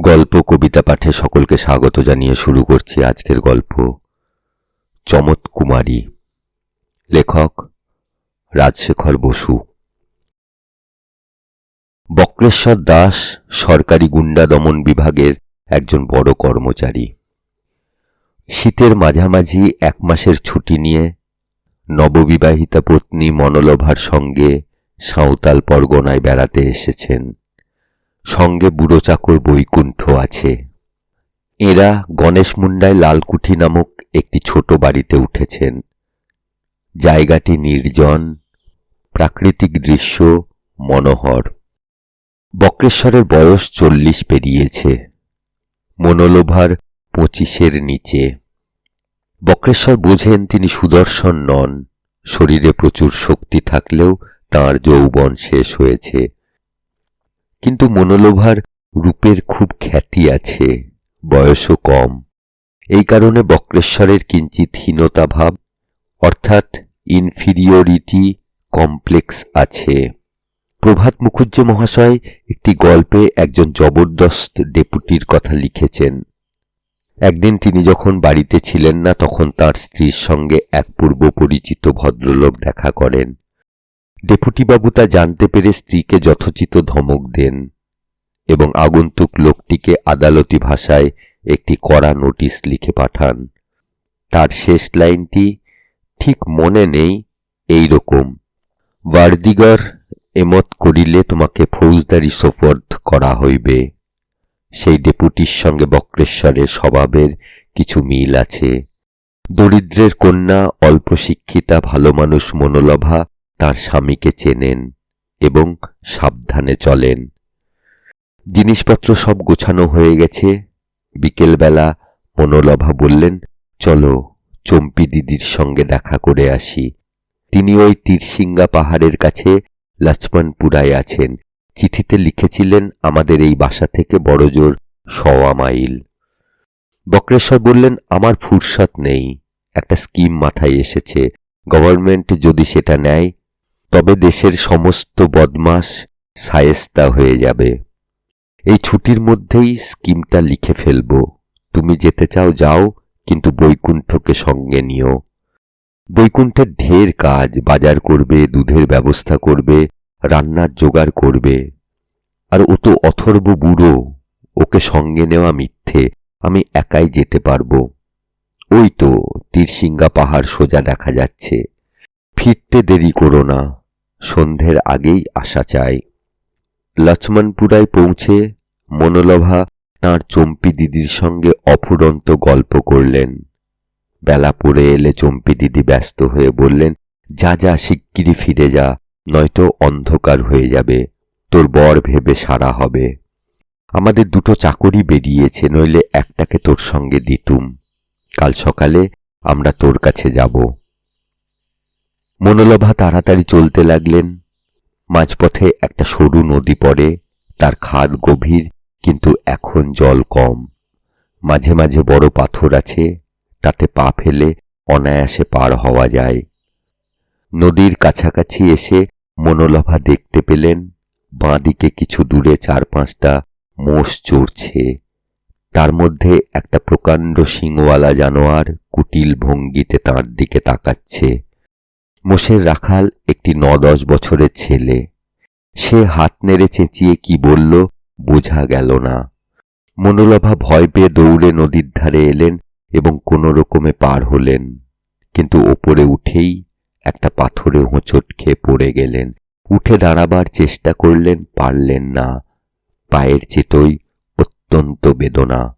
গল্প, কবিতা পাঠে সকলকে স্বাগত জানিয়ে শুরু করছি আজকের গল্প। চমৎ কুমারী। লেখক রাজশেখর বসু। বক্রেশ্বর দাস সরকারি গুন্ডা দমন বিভাগের একজন বড় কর্মচারী। শীতের মাঝামাঝি এক মাসের ছুটি নিয়ে নববিবাহিতা পত্নী মনোলভার সঙ্গে সাঁওতাল পরগনায় বেড়াতে এসেছেন। সঙ্গে বুড়ো চাকর বৈকুণ্ঠ আছে। এরা গণেশ মুন্ডায় লালকুঠি নামক একটি ছোট বাড়িতে উঠেছেন। জায়গাটি নির্জন, প্রাকৃতিক দৃশ্য, মনোহর। বক্রেশ্বরের বয়স চল্লিশ পেরিয়েছে। মনোলোভার পঁচিশের নিচে। বক্রেশ্বর বোঝেন তিনি সুদর্শন নন। শরীরে প্রচুর শক্তি থাকলেও তার যৌবন শেষ হয়েছে। কিন্তু মনোলোভার রূপের খুব খ্যাতি আছে, বয়সও কম। এই কারণে বক্রেশ্বরের কিঞ্চিত হীনতা ভাব, অর্থাৎ ইনফিরিয়রিটি কমপ্লেক্স আছে। প্রভাত মুখুজ্জ মহাশয় একটি গল্পে একজন জবরদস্ত ডেপুটির কথা লিখেছেন। একদিন তিনি যখন বাড়িতে ছিলেন না, তখন তার স্ত্রীর সঙ্গে এক পূর্ব পরিচিত ভদ্রলোক দেখা করেন। ডেপুটিবাবু তা জানতে পেরে স্ত্রীকে যথোচিত ধমক দেন এবং আগন্তুক লোকটিকে আদালতি ভাষায় একটি কড়া নোটিশ লিখে পাঠান। তার শেষ লাইনটি, ঠিক মনে নেই, এই রকম। ওয়ার্দিগর এমত করিলে তোমাকে ফৌজদারি সোপর্দ করা হইবে। সেই ডেপুটির সঙ্গে বক্রেশ্বরের স্বভাবের কিছু মিল আছে। দরিদ্রের কন্যা, অল্প শিক্ষিতা, ভালো মানুষ, মনোলভা তার স্বামীকে চেনেন এবং সাবধানে চলেন। জিনিসপত্র সব গোছানো হয়ে গেছে। বিকেলবেলা মনোলভা বললেন, চলো চম্পি দিদির সঙ্গে দেখা করে আসি। তিনি ওই তীরসিঙ্গা পাহাড়ের কাছে লক্ষ্মণপুরায় আছেন। চিঠিতে লিখেছিলেন, আমাদের এই বাসা থেকে বড়জোর সওয়া মাইল। বক্রেশ্বর বললেন, আমার ফুরসত নেই। একটা স্কিম মাথায় এসেছে। গভর্নমেন্ট যদি সেটা নেয় তবে দেশের সমস্ত বদমাস সায়েস্তা হয়ে যাবে। এই ছুটির মধ্যেই স্কিমটা লিখে ফেলব। তুমি যেতে চাও, যাও, কিন্তু বৈকুণ্ঠকে সঙ্গে নিও। বৈকুণ্ঠের ঢের কাজ, বাজার করবে, দুধের ব্যবস্থা করবে, রান্নার জোগাড় করবে। আর ও তো অথর্ব বুড়ো, ওকে সঙ্গে নেওয়া মিথ্যে, আমি একাই যেতে পারব। ওই তো তীরসিঙ্গা পাহাড় সোজা দেখা যাচ্ছে। ফিরতে দেরি করো না। সন্ধ্যের আগেই আসা চাই। লক্ষ্মণপুরায় পৌঁছে মনোলভা তাঁর চম্পি দিদির সঙ্গে অফুরন্ত গল্প করলেন। বেলা পড়ে এলে চম্পি দিদি ব্যস্ত হয়ে বললেন, যা যা শিগগিরি ফিরে যা, নয়তো অন্ধকার হয়ে যাবে, তোর বর ভেবে সারা হবে। আমাদের দুটো চাকরি বেরিয়েছে, নইলে একটাকে তোর সঙ্গে দিতুম। কাল সকালে আমরা তোর কাছে যাব। মনোলভা তাড়াতাড়ি চলতে লাগলেন। মাঝপথে একটা সরু নদী পড়ে, তার খাদ গভীর, কিন্তু এখন জল কম। মাঝে মাঝে বড় পাথর আছে, তাতে পা ফেলে অনায়াসে পার হওয়া যায়। নদীর কাছাকাছি এসে মনোলভা দেখতে পেলেন, বাঁদিকে কিছু দূরে চার পাঁচটা মোষ চড়ছে। তার মধ্যে একটা প্রকাণ্ড শিংওয়ালা জানোয়ার কুটিল ভঙ্গিতে তাঁর দিকে তাকাচ্ছে। মোষের রাখাল একটি ন দশ বছরের ছেলে। সে হাত নেড়ে চেঁচিয়ে কি বলল বোঝা গেল না। মনোলভা ভয় পেয়ে দৌড়ে নদীর ধারে এলেন এবং কোনো রকমে পার হলেন। কিন্তু ওপরে উঠেই একটা পাথরে হোঁচট খেয়ে পড়ে গেলেন। উঠে দাঁড়াবার চেষ্টা করলেন, পারলেন না। পায়ের চেতই অত্যন্ত বেদনা।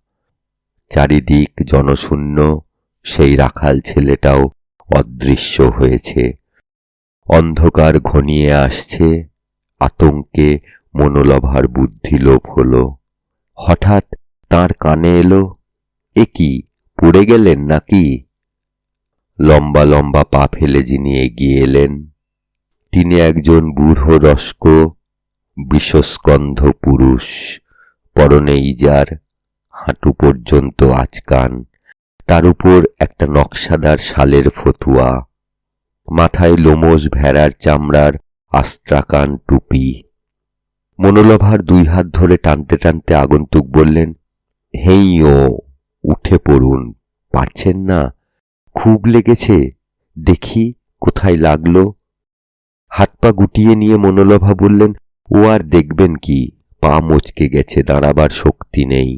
চারিদিক জনশূন্য, সেই রাখাল ছেলেটাও অদৃশ্য হয়েছে। অন্ধকার ঘনিয়ে আসছে। আতঙ্কে মনোলভার বুদ্ধি লোপ হল। হঠাৎ তার কানে এলো, এ কি, পড়ে গেলেন নাকি? লম্বা লম্বা পা ফেলে যিনি এগিয়ে এলেন। তিনি একজন বুড়ো রস্ক বিষস্কন্ধ পুরুষ, পরনে ইজার, হাঁটু পর্যন্ত আচকান। তার উপর একটা নকশাদার শালের ফতুয়া, মাথায় লোমস ভেড়ার চামড়ার আস্ত্রাকান টুপি। মনোলভার দুই হাত ধরে টানতে টানতে আগন্তুক বললেন, হেই ও, উঠে পড়ুন, পারছেন না? খুব লেগেছে, দেখি কোথায় লাগল? হাত পা গুটিয়ে নিয়ে মনোলভা বললেন, ও আর দেখবেন কি, পা মচকে গেছে, দাঁড়াবার শক্তি নেই।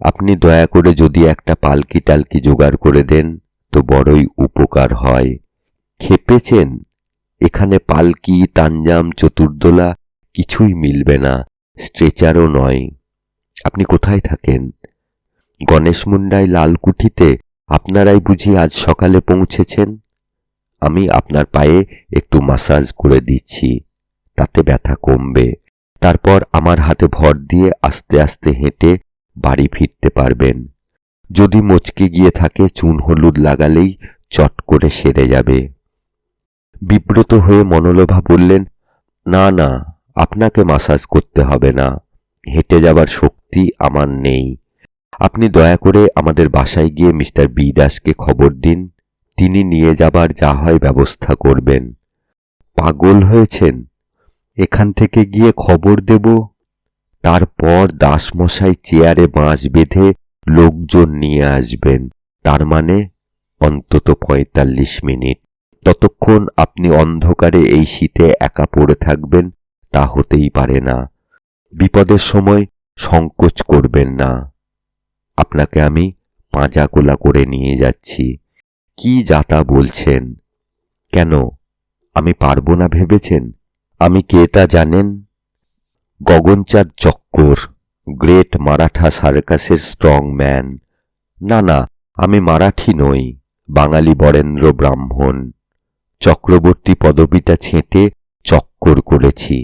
আপনি দয়া করে যদি একটা পালকি টালকি জোগাড় করে দেন, তো বড়ই উপকার হয়। খেপেছেন? এখানে পালকি তাঞ্জাম চতুর্দোলা কিছুই মিলবে না, স্ট্রেচারও নয়। আপনি কোথায় থাকেন? গণেশ মুন্ডায় লালকুঠিতে আপনারাই বুঝি আজ সকালে পৌঁছেছেন? আমি আপনার পায়ে একটু মাসাজ করে দিচ্ছি, তাতে ব্যথা কমবে। তারপর আমার হাতে ভর দিয়ে আস্তে আস্তে হেঁটে বাড়ি ফিরতে পারবেন। যদি মচকে গিয়ে থাকে, চুন হলুদ লাগালেই চট করে সেরে যাবে। বিব্রত হয়ে মনোলোভা বললেন, না না, আপনাকে মাসাজ করতে হবে না। হেঁটে যাবার শক্তি আমার নেই। আপনি দয়া করে আমাদের বাসায় গিয়ে মিস্টার বি দাসকে খবর দিন। তিনি নিয়ে যাবার যা হয় ব্যবস্থা করবেন। পাগল হয়েছেন? এখান থেকে গিয়ে খবর দেব তারপর দাসমশাই চেয়ারে বাঁশ বেঁধে লোকজন নিয়ে আসবেন। তার মানে অন্তত পঁয়তাল্লিশ মিনিট। ততক্ষণ আপনি অন্ধকারে এই শীতে একা পড়ে থাকবেন, তা হতেই পারে না। বিপদের সময় সংকোচ করবেন না। আপনাকে আমি পাঁজা কোলা করে নিয়ে যাচ্ছি। কি যাতা বলছেন? কেন? আমি পারব না ভেবেছেন? আমি কে তা জানেন? গগনচাঁদ চক্কর, গ্রেট মারাঠা সার্কাসের স্ট্রং ম্যান না না, আমি মারাঠি নই, বাঙালি বরেন্দ্র ব্রাহ্মণ। চক্রবর্তী পদবিটা ছেঁটে চক্কর করেছি।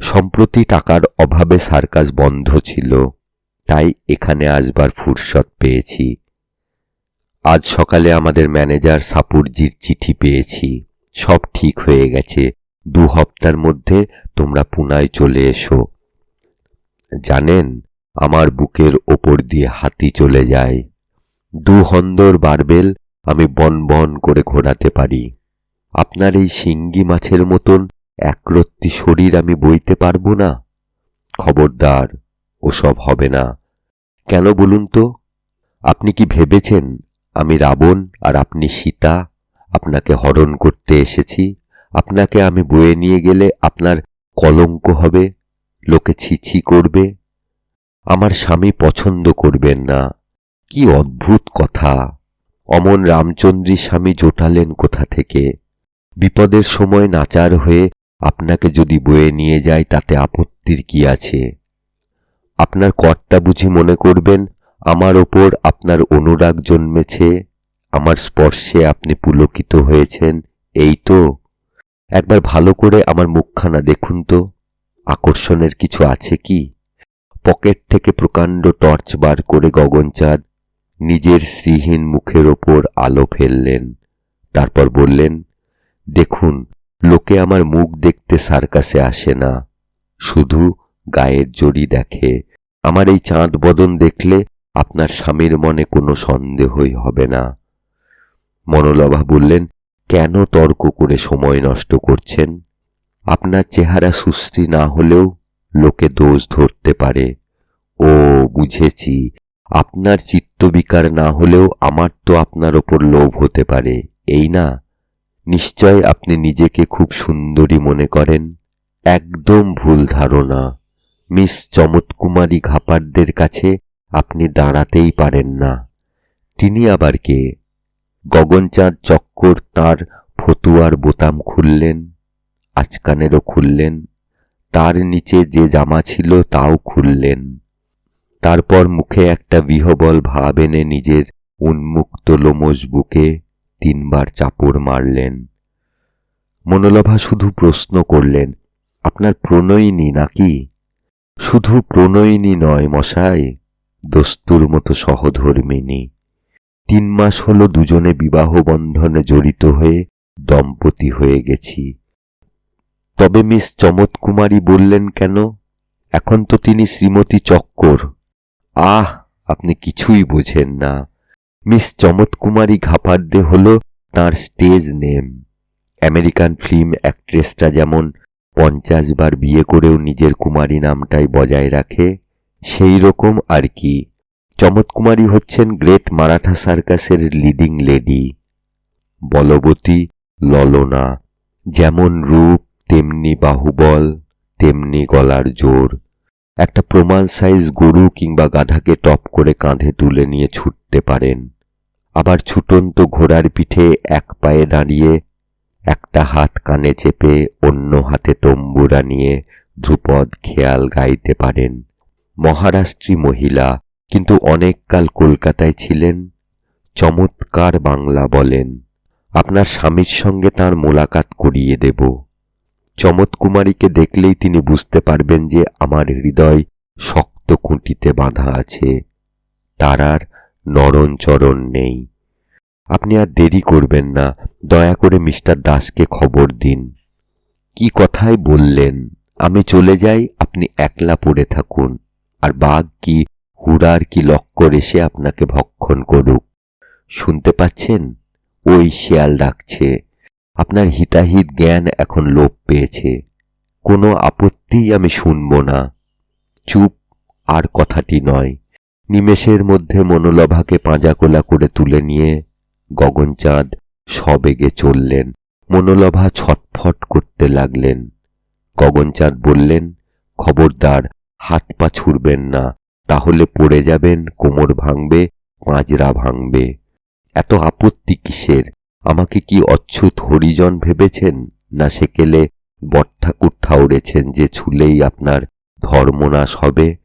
সম্প্রতি টাকার অভাবে সার্কাস বন্ধ ছিল, তাই এখানে আসবার ফুরসত পেয়েছি। আজ সকালে আমাদের ম্যানেজার সাপুরজির চিঠি পেয়েছি, সব ঠিক হয়ে গেছে দু হপ্তার মধ্যে তোমরা পুনায় চলে এসো। জানেন, আমার বুকের ওপর দিয়ে হাতি চলে যায়। দু হন্দর বারবেল আমি বন বন করে ঘোরাতে পারি। আপনার এই শিঙ্গি মাছের মতন একরত্তি শরীর আমি বইতে পারব না? খবরদার, ওসব হবে না। কেন বলুন তো? আপনি কি ভেবেছেন আমি রাবণ আর আপনি সীতা আপনাকে হরণ করতে এসেছি? আপনাকে আমি বয়ে নিয়ে গেলে আপনার কলঙ্ক হবে, লোকে ছিছি করবে। আমার স্বামী পছন্দ করবেন না। কি অদ্ভুত কথা। অমন রামচন্দ্রী স্বামী জোটালেন কোথা থেকে? বিপদের সময় নাচার হয়ে আপনাকে যদি বয়ে নিয়ে যায়, তাতে আপত্তির কি আছে? আপনার কর্তা বুঝি মনে করবেন, আমার ওপর আপনার অনুরাগ জন্মেছে, আমার স্পর্শে আপনি পুলকিত হয়েছেন, এই তো। একবার ভালো করে আমার মুখখানা দেখুন তো। আকর্ষণের কিছু আছে কি? পকেট থেকে প্রকাণ্ড টর্চ বার করে গগনচাঁদ নিজের শ্রীহীন মুখের ওপর আলো ফেললেন। তারপর বললেন, দেখুন, লোকে আমার মুখ দেখতে সার্কাসে আসে না। শুধু গায়ের জড়ি দেখে। আমার এই চাঁদ বদন দেখলে আপনার স্বামীর মনে কোনো সন্দেহই হবে না। মনোলভা বললেন কেন তর্ক করে সময় নষ্ট করছেন? আপনার চেহারা সুশ্রী না হলেও লোকে দোষ ধরতে পারে। ও, বুঝেছি। আপনার চিত্তবিকার না হলেও আমার তো আপনার ওপর লোভ হতে পারে, এই না? নিশ্চয় আপনি নিজেকে খুব সুন্দরী মনে করেন? একদম ভুল ধারণা। মিস চমৎকুমারী ঘাপারদের কাছে আপনি দাঁড়াতেই পারেন না। তিনি আবার কে? গগনচাঁদ চক্কর তার ফতুয়ার বোতাম খুললেন, আচকানেরও খুললেন। তার নিচে যে জামা ছিল তাও খুললেন। তারপর মুখে একটা বিহবল ভাব এনে নিজের উন্মুক্ত লোমস বুকে তিনবার চাপড় মারলেন। মনোলভা শুধু প্রশ্ন করলেন, আপনার প্রণয়িনী নাকি? শুধু প্রণয়িনী নয় মশাই, দস্তুর মতো সহধর্মিনী তিন মাস হলো দুজনে বিবাহ বন্ধনে জড়িত হয়ে দম্পতি হয়ে গেছি। তবে মিস চমৎকুমারী বললেন কেন? এখন তো তিনি শ্রীমতী চক্কর। আহ, আপনি কিছুই বোঝেন না। মিস চমৎকুমারী ঘাপারদে হল তার স্টেজ নেম। আমেরিকান ফিল্ম অ্যাক্ট্রেসটা যেমন পঞ্চাশ বার বিয়ে করেও নিজের কুমারী নামটাই বজায় রাখে, সেই রকম আর কি। চমৎকুমারী হচ্ছেন গ্রেট মারাঠা সার্কাসের লিডিং লেডি। বলবতী, ললনা, যেমন রূপ, তেমনি বাহুবল, তেমনি গলার জোর। একটা প্রমাণ সাইজ গরু কিংবা গাধাকে টপ করে কাঁধে তুলে নিয়ে ছুটতে পারেন। আবার ছুটন্ত ঘোড়ার পিঠে এক পায়ে দাঁড়িয়ে, একটা হাত কানে চেপে অন্য হাতে তম্বুরা নিয়ে ধ্রুপদ খেয়াল গাইতে পারেন। মহারাষ্ট্রী মহিলা কিন্তু অনেককাল কলকাতায় ছিলেন, চমৎকার বাংলা বলেন। আপনার স্বামীর সঙ্গে তার মোলাকাত করিয়ে দেব। চমৎকুমারীকে দেখলেই তিনি বুঝতে পারবেন যে আমার হৃদয় শক্ত খুঁটিতে বাঁধা আছে। তার আর নরণচরণ নেই। আপনি আর দেরি করবেন না, দয়া করে মিস্টার দাসকে খবর দিন। কি কথায় বললেন? আমি চলে যাই, আপনি একলা পড়ে থাকুন। আর বাঘ কি হুড়ার কি লক্কর এসে আপনাকে ভক্ষণ করুক। শুনতে পাচ্ছেন? ওই শেয়াল ডাকছে। আপনার হিতাহিত জ্ঞান এখন লোপ পেয়েছে। কোনো আপত্তি আমি শুনব না। চুপ, আর কথাটি নয়। নিমেষের মধ্যে মনোলভাকে পাঁজাকোলা করে তুলে নিয়ে গগনচাঁদ সবেগে চললেন। মনোলভা ছটফট করতে লাগলেন। গগনচাঁদ বললেন, খবরদার, হাত পা ছুড়বেন না। তাহলে পড়ে যাবেন, কোমর ভাঙবে পাঁজরা ভাঙবে। এত আপত্তি কিসের? আমাকে কি অচ্ছুত হরিজন ভেবেছেন? না সেকেলে বটঠাকুর ঠাউরেছেন যে ছুলেই আপনার ধর্মনাশ হবে?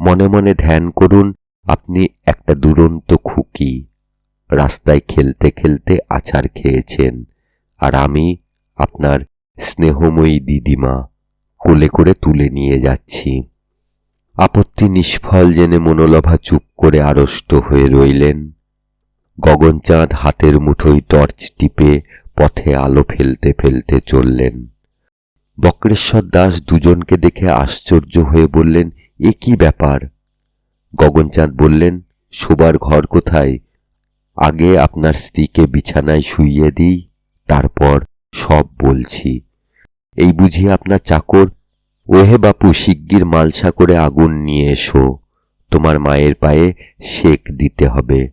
মনে মনে ধ্যান করুন, আপনি একটা দুরন্ত খুকি। রাস্তায় খেলতে খেলতে আছাড় খেয়েছেন। আর আমি আপনার স্নেহময়ী দিদিমা, কোলে করে তুলে নিয়ে যাচ্ছি। আপত্তি নিষ্ফল জেনে মনোলভা চুপ করে আড়ষ্ট হয়ে রইলেন। গগনচাঁদ হাতের মুঠোয় টর্চ টিপে পথে আলো ফেলতে ফেলতে চললেন। বক্রেশ্বর দাস দুজনকে দেখে আশ্চর্য হয়ে বললেন, এ কি ব্যাপার? গগনচাঁদ বললেন, শোবার ঘর কোথায়? আগে আপনার স্ত্রীকে বিছানায় শুইয়ে দিই, তারপর সব বলছি। এই বুঝি আপনার চাকর ওহে বাপু, শিগগির মালসা করে আগুন নিয়ে এসো। তোমার মায়ের পায়ে শেক দিতে হবে।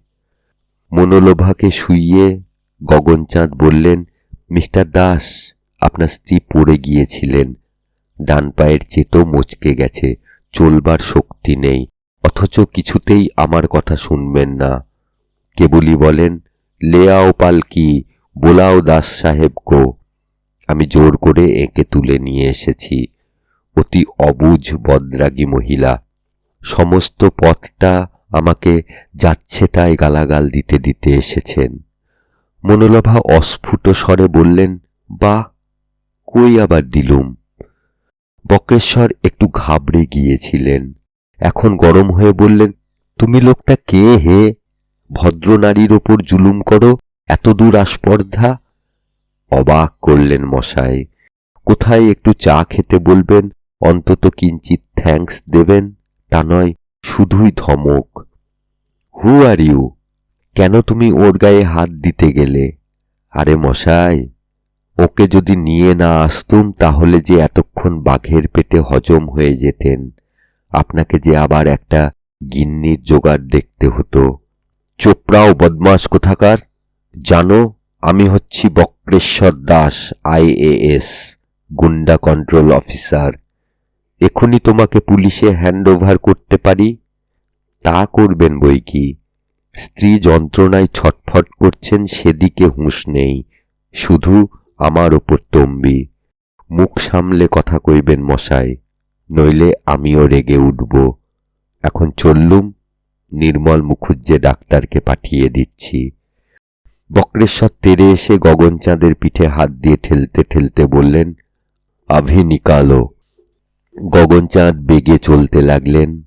মনোলোভাকে শুইয়ে গগনচাঁদ বললেন, মিস্টার দাস, আপনার স্ত্রী পড়ে গিয়েছিলেন। ডান পায়ের চেতো মচকে গেছে, চলবার শক্তি নেই। অথচ কিছুতেই আমার কথা শুনবেন না। কেবলই বলেন লেয়াও পালকি, বোলাও দাস সাহেব গো। আমি জোর করে এঁকে তুলে নিয়ে এসেছি। অতি অবুঝ বদরাগী মহিলা। সমস্ত পথটা আমাকে যাচ্ছে তাই গালাগাল দিতে দিতে এসেছেন। মনোলভা অস্ফুট স্বরে বললেন বা কই আবার দিলুম? বক্রেশ্বর একটু ঘাবড়ে গিয়েছিলেন। এখন গরম হয়ে বললেন, তুমি লোকটা কে হে? ভদ্র নারীর ওপর জুলুম করো? এত দূর আস্পর্ধা? অবাক করলেন মশাই, কোথায় একটু চা খেতে বলবেন? অন্তত কিঞ্চিত থ্যাঙ্কস দেবেন, তা নয়, শুধুই ধমক। হু আর ইউ কেন তুমি ওর গায়ে হাত দিতে গেলে? আরে মশাই, ওকে যদি নিয়ে না আসতুম, তাহলে যে এতক্ষণ বাঘের পেটে হজম হয়ে যেতেন, আপনাকে যে আবার একটা গিন্নির জোগাড় দেখতে হতো। চোপড়াও বদমাস কোথাকার? জানো, আমি হচ্ছি বক্রেশ্বর দাস আইএএস গুন্ডা কন্ট্রোল অফিসার এখনই তোমাকে পুলিশে হ্যান্ড ওভার করতে পারি? তা করবেন বই কি? স্ত্রী যন্ত্রণায় ছটফট করছেন, সেদিকে হুঁশ নেই। শুধু আমার ওপর তম্বি। মুখ সামলে কথা কইবেন মশাই, নইলে আমিও রেগে উঠব। এখন চললুম, নির্মল মুখুজ্জে ডাক্তারকে পাঠিয়ে দিচ্ছি। বক্রেশ্বর তেরে এসে গগনচাঁদের পিঠে হাত দিয়ে ঠেলতে ঠেলতে বললেন আভি নিকালো গগনচাঁদ বেগে চলতে লাগলেন।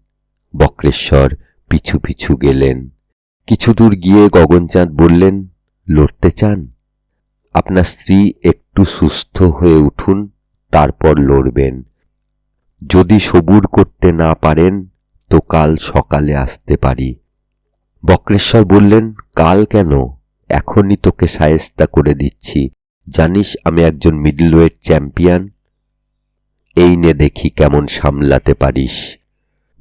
বক্রেশ্বর পিছু পিছু গেলেন। কিছু দূর গিয়ে গগনচাঁদ বললেন, লড়তে চান? আপনার স্ত্রী একটু সুস্থ হয়ে উঠুন, তারপর লড়বেন। যদি সবুর করতে না পারেন, তো কাল সকালে আসতে পারি। বক্রেশ্বর বললেন, কাল কেন? এখনই তোকে সায়েস্তা করে দিচ্ছি। জানিস, আমি একজন মিডল ওয়েট চ্যাম্পিয়ন। এই নে দেখি কেমন সামলাতে পারিস।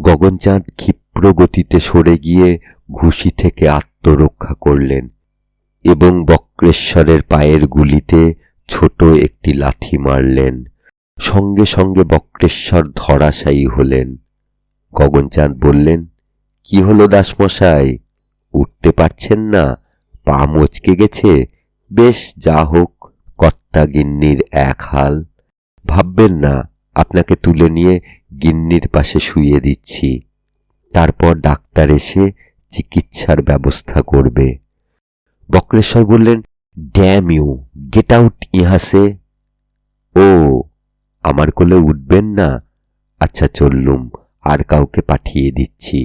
গগনচাঁদ ক্ষিপ্র গতিতে সরে গিয়ে ঘুষি থেকে আত্মরক্ষা করলেন এবং বক্রেশ্বরের পায়ের গুলিতে ছোট একটি লাথি মারলেন। সঙ্গে সঙ্গে বক্রেশ্বর ধরাশায়ী হলেন। গগনচাঁদ বললেন, কি হলো দাসমশাই? উঠতে পারছেন না, পা মচকে গেছে। বেশ, যা হোক, কর্তা গিন্নির এক হাল। ভাববেন না আপনাকে তুলে নিয়ে গিন্নির পাশে শুইয়ে দিচ্ছি। তারপর ডাক্তার এসে চিকিৎসার ব্যবস্থা করবে। বক্রেশ্বর বললেন ড্যাম ইউ গেট আউট ইহাসে। ও, আমার কোলে উঠবেন না? আচ্ছা চললুম, আর কাউকে পাঠিয়ে দিচ্ছি।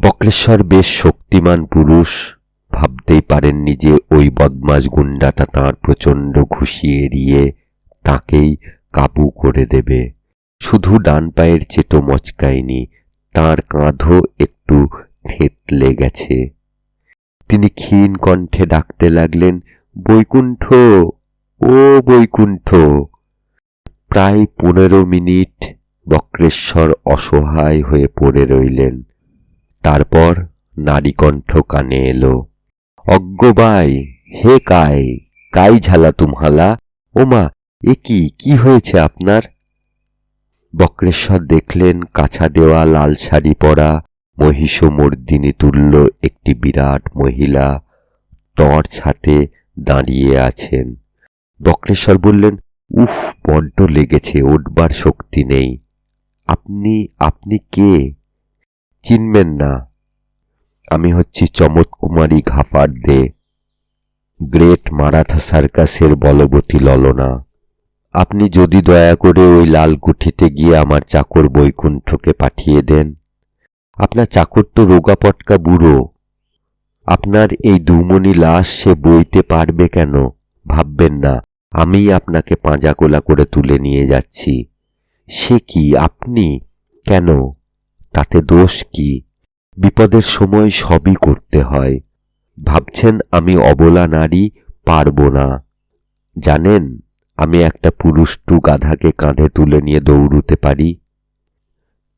বক্রেশ্বর বেশ শক্তিমান পুরুষ, ভাবতেই পারেননি যে ওই বদমাস গুন্ডাটা তাঁর প্রচণ্ড ঘুষি এড়িয়ে তাকেই কাবু করে দেবে। শুধু ডান পায়ের চেটো মচকায়নি, তার কাঁধও একটু থেতলে গেছে। তিনি ক্ষীণ কণ্ঠে ডাকতে লাগলেন, বৈকুণ্ঠ, ও বৈকুণ্ঠ! প্রায় পনেরো মিনিট বক্রেশ্বর অসহায় হয়ে পড়ে রইলেন। তারপর নারীকণ্ঠ কানে এলো অজ্ঞবাই হে কাই কাই ঝালা তুমহালা? ওমা এ কি কি হয়েছে আপনার? বক্রেশ্বর দেখলেন কাছা দেওয়া লাল শাড়ি পরা মহিষমর্দিনী তুল্য একটি বিরাট মহিলা টর্চ হাতে দাঁড়িয়ে আছেন। বক্রেশ্বর বললেন, উফ, বড্ড লেগেছে, উঠবার শক্তি নেই। আপনি আপনি কে? চিনবেন না। আমি হচ্ছি চমৎকুমারী ঘাপার দে গ্রেট মারাঠা সার্কাসের বলবতী ললনা। আপনি যদি দয়া করে ওই লাল কুঠিতে গিয়ে আমার চাকর বৈকুণ্ঠকে পাঠিয়ে দেন। আপনার চাকর তো রোগা পটকা বুড়ো। আপনার এই দুমনি লাশ সে বইতে পারবে কেন? ভাববেন না, আমি আপনাকে পাঁজাকোলা করে তুলে নিয়ে যাচ্ছি। সে কি, আপনি? কেন? তাতে দোষ কি? বিপদের সময় সবই করতে হয়। ভাবছেন আমি অবলা নারী, পারব না। জানেন আমি একটা পুরুষটু গাধাকে কাঁধে তুলে নিয়ে দৌড়ুতে পারি।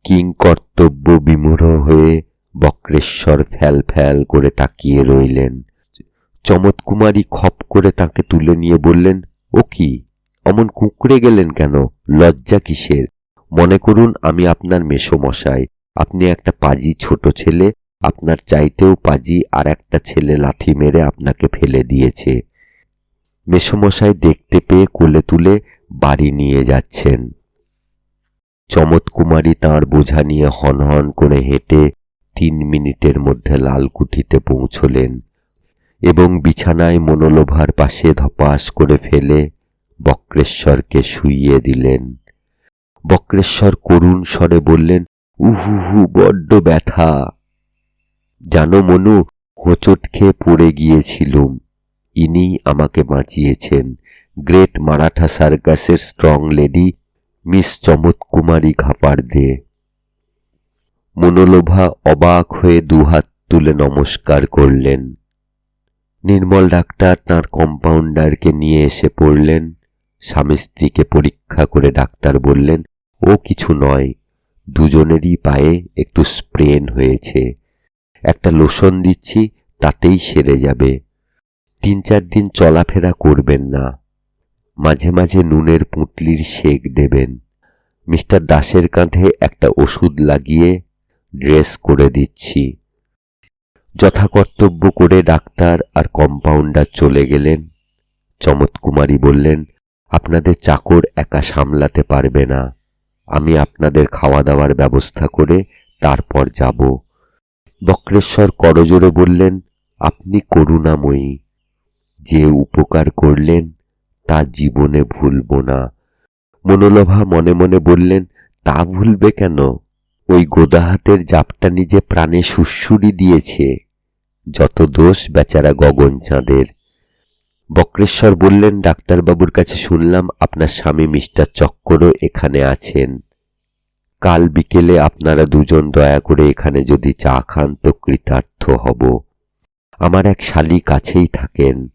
কিং কর্তব্য বিমূঢ় হয়ে বক্রেশ্বর ফ্যাল ফ্যাল করে তাকিয়ে রইলেন। চমৎকুমারী খপ করে তাকে তুলে নিয়ে বললেন, ও কি? অমন কুঁকড়ে গেলেন কেন? লজ্জা কিসের? মনে করুন আমি আপনার মেসোমশাই। আপনি একটা পাজি ছোট ছেলে, আপনার চাইতেও পাজি আর একটা ছেলে লাথি মেরে আপনাকে ফেলে দিয়েছে। মেসোমশাই দেখতে পেয়ে কোলে তুলে বাড়ি নিয়ে যাচ্ছেন। চমৎকুমারী তাঁর বোঝা নিয়ে হনহন করে হেঁটে তিন মিনিটের মধ্যে লালকুঠিতে পৌঁছলেন এবং বিছানায় মনোলোভার পাশে ধপাস করে ফেলে বক্রেশ্বরকে শুইয়ে দিলেন। বক্রেশ্বর করুণ স্বরে বললেন উহু হু বড্ড ব্যথা। জানো মনু, হোঁচট খেয়ে পড়ে গিয়েছিলুম। ইনি আমাকে বাঁচিয়েছেন। গ্রেট মারাঠা সার্কাসের strong lady miss Chamatkumari Ghaparde. Manolobha অবাক হয়ে দুহাত তুলে নমস্কার করলেন। নির্মল ডাক্তার তার কম্পাউন্ডারকে নিয়ে এসে পড়লেন। স্বামী স্ত্রীকে পরীক্ষা করে ডাক্তার বললেন, ও কিছু নয়, দুজনেরই পায়ে একটু স্প্রেন হয়েছে। একটা লোশন দিচ্ছি, তাতেই সেরে যাবে। তিন চার দিন চলাফেরা করবেন না। মাঝে মাঝে নুনের পুঁটলির শেক দেবেন। মিস্টার দাসের কাঁধে একটা ওষুধ লাগিয়ে ড্রেস করে দিচ্ছি। যথাকর্তব্য করে ডাক্তার আর কম্পাউন্ডার চলে গেলেন। চমৎকুমারী বললেন, আপনাদের চাকর একা সামলাতে পারবে না। আমি আপনাদের খাওয়া দাওয়ার ব্যবস্থা করে তারপর যাব। বক্রেশ্বর করজোরে বললেন, আপনি করুণাময়ী। যে উপকার করলেন, তা জীবনে ভুলব না। মনোলভা মনে মনে বললেন, তা ভুলবে কেন? ওই গোদাহাতের জাপটা নিজে প্রাণে সুশ্রুরি দিয়েছে। যত দোষ বেচারা গগন চাঁদের। বক্রেশ্বর বললেন, ডাক্তারবাবুর কাছে শুনলাম আপনার স্বামী মিস্টার চক্করও এখানে আছেন। কাল বিকেলে আপনারা দুজন দয়া করে এখানে যদি চা খান তো কৃতার্থ হব। আমার এক শালিক কাছেই থাকেন।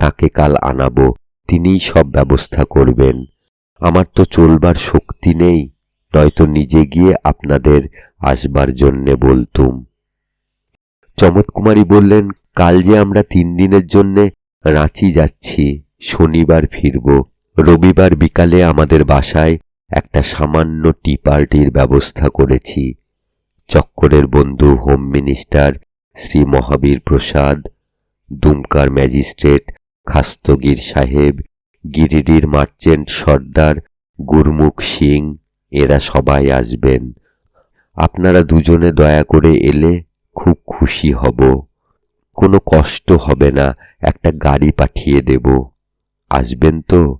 তাকে কাল আনাবো, তিনিই সব ব্যবস্থা করবেন। আমার তো চলবার শক্তি নেই, নয়তো নিজে গিয়ে আপনাদের আসবার জন্যে বলতুম। চমৎকুমারী বললেন, কাল যে আমরা তিন দিনের জন্যে রাঁচি যাচ্ছি, শনিবার ফিরব। রবিবার বিকালে আমাদের বাসায় একটা সামান্য টি পার্টির ব্যবস্থা করেছি। চক্করের বন্ধু হোম মিনিস্টার শ্রী মহাবীর প্রসাদ, দুমকার ম্যাজিস্ট্রেট খাস্তগীর সাহেব, গিরিডির মার্চেন্ট সর্দার, গুরমুখ সিং, এরা সবাই আসবেন। আপনারা দুজনে দয়া করে এলে খুব খুশি হব। কোনো কষ্ট হবে না, একটা গাড়ি পাঠিয়ে দেব। আসবেন তো?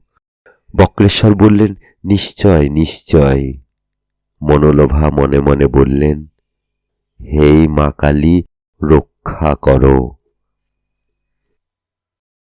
বক্রেশ্বর বললেন, নিশ্চয় নিশ্চয়। মনোলোভা মনে মনে বললেন, হেই মা কালী, রক্ষা করো।